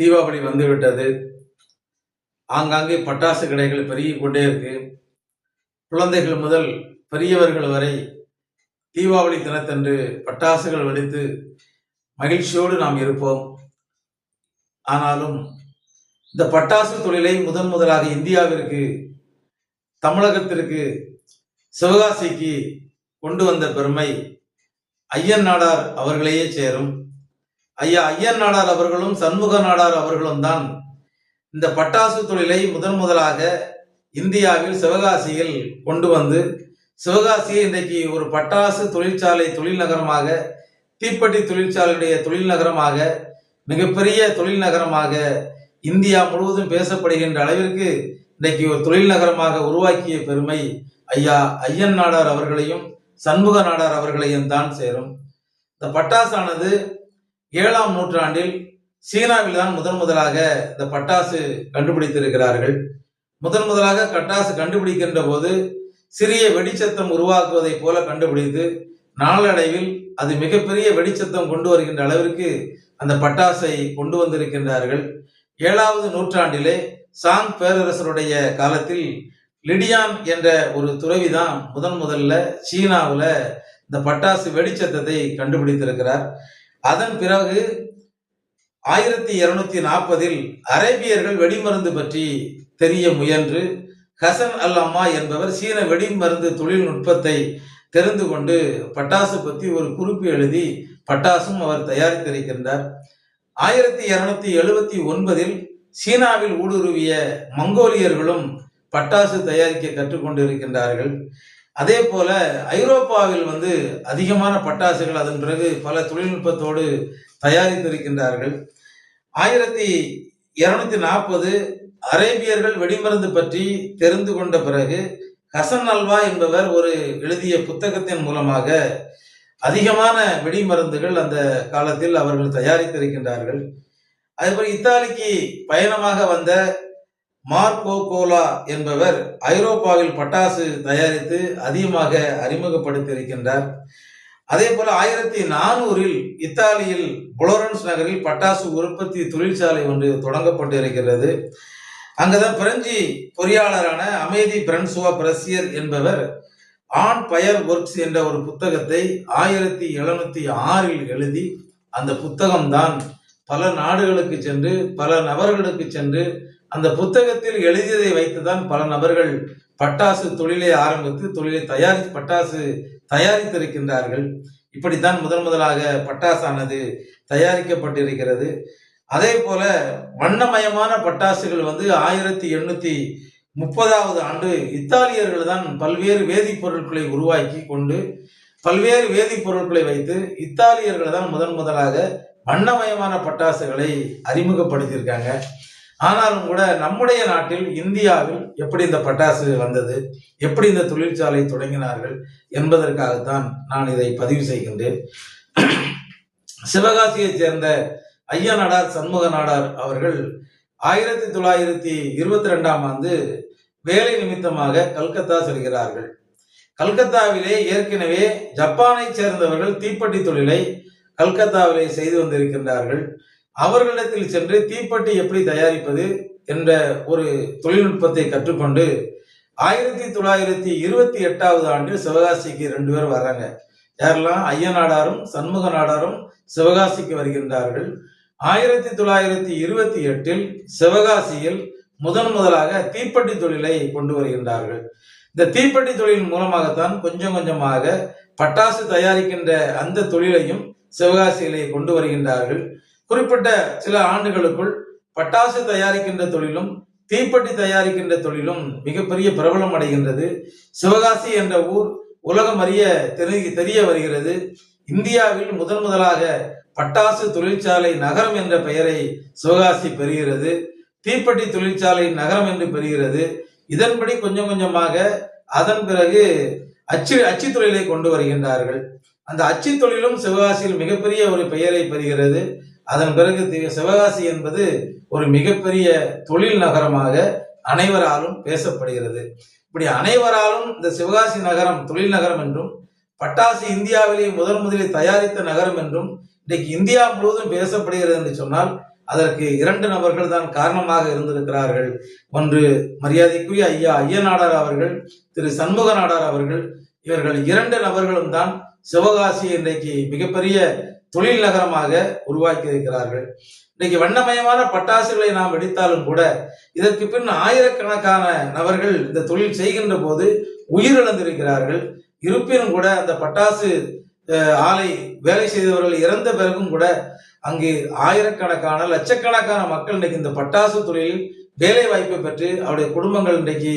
தீபாவளி வந்துவிட்டது. ஆங்காங்கே பட்டாசு கடைகள் பெருகி கொண்டே இருக்கு. குழந்தைகள் முதல் பெரியவர்கள் வரை தீபாவளி தினத்தன்று பட்டாசுகள் வெடித்து மகிழ்ச்சியோடு நாம் இருப்போம். ஆனாலும் இந்த பட்டாசு தொழிலை முதன் முதலாக இந்தியாவிற்கு தமிழகத்திற்கு சிவகாசிக்கு கொண்டு வந்த பெருமை ஐயன் நாடார் அவர்களையே சேரும். ஐயா ஐயன் நாடார் அவர்களும் சண்முக நாடார் அவர்களும் தான் இந்த பட்டாசு தொழிலை முதன் முதலாக இந்தியாவில் சிவகாசியில் கொண்டு வந்து சிவகாசியை இன்றைக்கு ஒரு பட்டாசு தொழிற்சாலை தொழில் நகரமாக தீப்பெட்டி தொழிற்சாலையுடைய தொழில் நகரமாக மிகப்பெரிய தொழில் நகரமாக இந்தியா முழுவதும் பேசப்படுகின்ற அளவிற்கு இன்றைக்கு ஒரு தொழில் நகரமாக உருவாக்கிய பெருமை ஐயா ஐயன் நாடார் அவர்களையும் சண்முக நாடார் அவர்களையும் தான் சேரும். இந்த பட்டாசானது ஏழாம் நூற்றாண்டில் சீனாவில் தான் முதன் முதலாக இந்த பட்டாசு கண்டுபிடித்திருக்கிறார்கள். முதன் முதலாக பட்டாசு கண்டுபிடிக்கின்ற போது சிறிய வெடிச்சத்தம் உருவாக்குவதைப் போல கண்டுபிடித்து நாளடைவில் அது மிகப்பெரிய வெடிச்சத்தம் கொண்டு வருகின்ற அளவிற்கு அந்த பட்டாசை கொண்டு வந்திருக்கின்றார்கள். ஏழாவது நூற்றாண்டிலே சாங் பேரரசருடைய காலத்தில் லிடியான் என்ற ஒரு துறவி தான் முதன் முதல்ல சீனாவில் இந்த பட்டாசு வெடிச்சத்தத்தை கண்டுபிடித்திருக்கிறார். அதன் பிறகு ஆயிரத்தி இருநூத்தி நாற்பதில் அரேபியர்கள் வெடிமருந்து பற்றி தெரிய முயன்று ஹசன் அல் அம்மா என்பவர் சீன வெடிமருந்து தொழில்நுட்பத்தை தெரிந்து கொண்டு பட்டாசு பற்றி ஒரு குறிப்பு எழுதி பட்டாசும் அவர் தயாரித்திருக்கின்றார். ஆயிரத்தி இருநூத்தி எழுபத்தி ஒன்பதில் சீனாவில் ஊடுருவிய மங்கோலியர்களும் பட்டாசு தயாரிக்க கற்றுக்கொண்டு இருக்கின்றார்கள் அதே போல ஐரோப்பாவில் வந்து அதிகமான பட்டாசுகள் அதன் பிறகு பல தொழில்நுட்பத்தோடு தயாரித்திருக்கின்றார்கள். ஆயிரத்தி இருநூத்தி நாற்பது அரேபியர்கள் வெடிமருந்து பற்றி தெரிந்து கொண்ட பிறகு ஹசன் அல்வா என்பவர் ஒரு எழுதிய புத்தகத்தின் மூலமாக அதிகமான வெடிமருந்துகள் அந்த காலத்தில் அவர்கள் தயாரித்திருக்கின்றார்கள். அதேபோல் இத்தாலிக்கு பயணமாக வந்த மார்க்கோ கோலா என்பவர் ஐரோப்பாவில் பட்டாசு தயாரித்து அதிகமாக அறிமுகப்படுத்தியிருக்கின்றார். அதே போல ஆயிரத்தி நானூறில் இத்தாலியில் புளோரன்ஸ் நகரில் பட்டாசு உற்பத்தி தொழிற்சாலை ஒன்று தொடங்கப்பட்டு இருக்கிறது அங்குதான் பிரெஞ்சு பொறியாளரான அமைதி பிரென்சுவா பிரசியர் என்பவர் ஆன் பயர் ஒர்க்ஸ் என்ற ஒரு புத்தகத்தை ஆயிரத்தி எழுநூத்தி ஆறில் எழுதி அந்த புத்தகம்தான் பல நாடுகளுக்கு சென்று பல நபர்களுக்கு சென்று அந்த புத்தகத்தில் எழுதியதை வைத்துதான் பல நபர்கள் பட்டாசு தொழிலை ஆரம்பித்து தொழிலை தயாரி பட்டாசு தயாரித்திருக்கின்றார்கள். இப்படித்தான் முதன் முதலாக பட்டாசானது தயாரிக்கப்பட்டிருக்கிறது. அதே போல வண்ணமயமான பட்டாசுகள் வந்து ஆயிரத்தி எண்ணூத்தி முப்பதாவது ஆண்டு இத்தாலியர்கள் தான் பல்வேறு வேதிப்பொருட்களை உருவாக்கி கொண்டு பல்வேறு வேதிப்பொருட்களை வைத்து இத்தாலியர்கள் தான் முதன் முதலாக வண்ணமயமான பட்டாசுகளை அறிமுகப்படுத்தியிருக்காங்க. ஆனாலும் கூட நம்முடைய நாட்டில் இந்தியாவில் எப்படி இந்த பட்டாசு வந்தது எப்படி இந்த தொழிற்சாலை தொடங்கினார்கள் என்பதற்காகத்தான் நான் இதை பதிவு செய்கின்றேன். சிவகாசியைச் சேர்ந்த ஐயா நாடார் சண்முக நாடார் அவர்கள் ஆயிரத்தி தொள்ளாயிரத்தி இருபத்தி ரெண்டாம் ஆண்டு வேலை நிமித்தமாக கல்கத்தா செல்கிறார்கள். கல்கத்தாவிலே ஏற்கனவே ஜப்பானை சேர்ந்தவர்கள் தீப்பெட்டி தொழிலை கல்கத்தாவிலே செய்து வந்திருக்கின்றார்கள். அவர்களிடத்தில் சென்று தீப்பெட்டி எப்படி தயாரிப்பது என்ற ஒரு தொழில்நுட்பத்தை கற்றுக்கொண்டு ஆயிரத்தி தொள்ளாயிரத்தி இருபத்தி எட்டாவது ஆண்டில் சிவகாசிக்கு ரெண்டு பேர் வர்றாங்க. யாரெல்லாம்? ஐய நாடாரும் சண்முக நாடாரும் சிவகாசிக்கு வருகின்றார்கள். ஆயிரத்தி தொள்ளாயிரத்தி இருபத்தி எட்டில் சிவகாசியில் முதன் முதலாக தீப்பெட்டி தொழிலை கொண்டு வருகின்றார்கள். இந்த தீப்பெட்டி தொழில் மூலமாகத்தான் கொஞ்சம் கொஞ்சமாக பட்டாசு தயாரிக்கின்ற அந்த தொழிலையும் சிவகாசியிலே கொண்டு வருகின்றார்கள். குறிப்பிட்ட சில ஆண்டுகளுக்குள் பட்டாசு தயாரிக்கின்ற தொழிலும் தீப்பெட்டி தயாரிக்கின்ற தொழிலும் மிகப்பெரிய பிரபலம் அடைகின்றது. சிவகாசி என்ற ஊர் உலகம் அறிய தெரி- தெரிய வருகிறது. இந்தியாவில் முதன் முதலாக பட்டாசு தொழிற்சாலை நகரம் என்ற பெயரை சிவகாசி பெறுகிறது. தீப்பெட்டி தொழிற்சாலை நகரம் என்று பெறுகிறது. இதன்படி கொஞ்சம் கொஞ்சமாக அதன் பிறகு அச்சு அச்சு தொழிலை கொண்டு வருகின்றார்கள். அந்த அச்சு தொழிலும் சிவகாசியில் மிகப்பெரிய ஒரு பெயரை பெறுகிறது. அதன் பிறகு தி- சிவகாசி என்பது ஒரு மிகப்பெரிய தொழில் நகரமாக அனைவராலும் பேசப்படுகிறது. இப்படி அனைவராலும் இந்த சிவகாசி நகரம் தொழில் நகரம் என்றும் பட்டாசு இந்தியாவிலேயே முதன் முதலில் தயாரித்த நகரம் என்றும் இன்றைக்கு இந்தியா முழுவதும் பேசப்படுகிறது என்று சொன்னால் அதற்கு இரண்டு நபர்கள் தான் காரணமாக இருந்திருக்கிறார்கள். ஒன்று மரியாதைக்குரிய ஐயா ஐயநாடார் அவர்கள் திரு சண்முக நாடார் அவர்கள் இவர்கள் இரண்டு நபர்களும் தான் சிவகாசி இன்றைக்கு மிகப்பெரிய தொழில் நகரமாக உருவாக்கி இருக்கிறார்கள் இன்னைக்கு வண்ணமயமான பட்டாசுகளை நாம் வெடித்தாலும் கூட இதற்கு பின் ஆயிரக்கணக்கான நபர்கள் இந்த தொழில் செய்கின்ற போது உயிரிழந்திருக்கிறார்கள். இருப்பினும் கூட அந்த பட்டாசு ஆலை வேலை செய்தவர்கள் இறந்த பிறகும் கூட அங்கு ஆயிரக்கணக்கான லட்சக்கணக்கான மக்கள் இன்னைக்கு இந்த பட்டாசு தொழிலில் வேலை வாய்ப்பை பெற்று அவருடைய குடும்பங்கள் இன்றைக்கு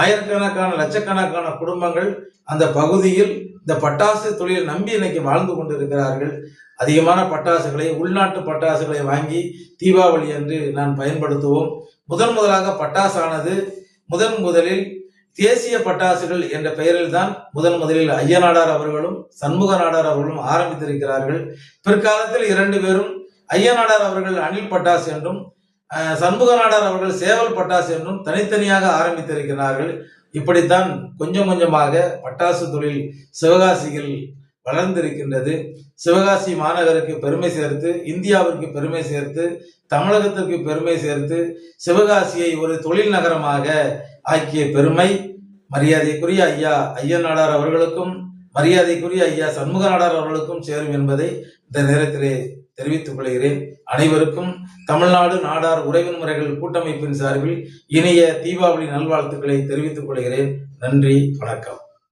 ஆயிரக்கணக்கான லட்சக்கணக்கான குடும்பங்கள் அந்த பகுதியில் இந்த பட்டாசு தொழிலை நம்பி இன்னைக்கு வாழ்ந்து கொண்டிருக்கிறார்கள். அதிகமான பட்டாசுகளை உள்நாட்டு பட்டாசுகளை வாங்கி தீபாவளி அன்று நான் பயன்படுத்துவோம். முதன் முதலாக பட்டாசானது முதன் முதலில் தேசிய பட்டாசுகள் என்ற பெயரில் தான் முதன் முதலில் ஐயநாடார் அவர்களும் சண்முக நாடார் அவர்களும் ஆரம்பித்திருக்கிறார்கள். பிற்காலத்தில் இரண்டு பேரும் ஐயநாடார் அவர்கள் அணில் பட்டாசு என்றும் சண்முகநாடர் அவர்கள் சேவல் பட்டாசு என்றும் தனித்தனியாக ஆரம்பித்திருக்கிறார்கள். இப்படித்தான் கொஞ்சம் கொஞ்சமாக பட்டாசு தொழில் சிவகாசியில் வளர்ந்திருக்கின்றது. சிவகாசி மாநகருக்கு பெருமை சேர்த்து இந்தியாவிற்கு பெருமை சேர்த்து தமிழகத்திற்கு பெருமை சேர்த்து சிவகாசியை ஒரு தொழில் நகரமாக ஆக்கிய பெருமை. மரியாதைக்குரிய ஐயா ஐயநாடார் அவர்களுக்கும் மரியாதைக்குரிய ஐயா சண்முகநாடார் அவர்களுக்கும் சேரும் என்பதை இந்த நேரத்திலே தெரிவித்துக் கொள்கிறேன். அனைவருக்கும் தமிழ்நாடு நாடார் உறவின் முறைகள் கூட்டமைப்பின் சார்பில் இனிய தீபாவளி நல்வாழ்த்துக்களை தெரிவித்துக் கொள்கிறேன். நன்றி வணக்கம்.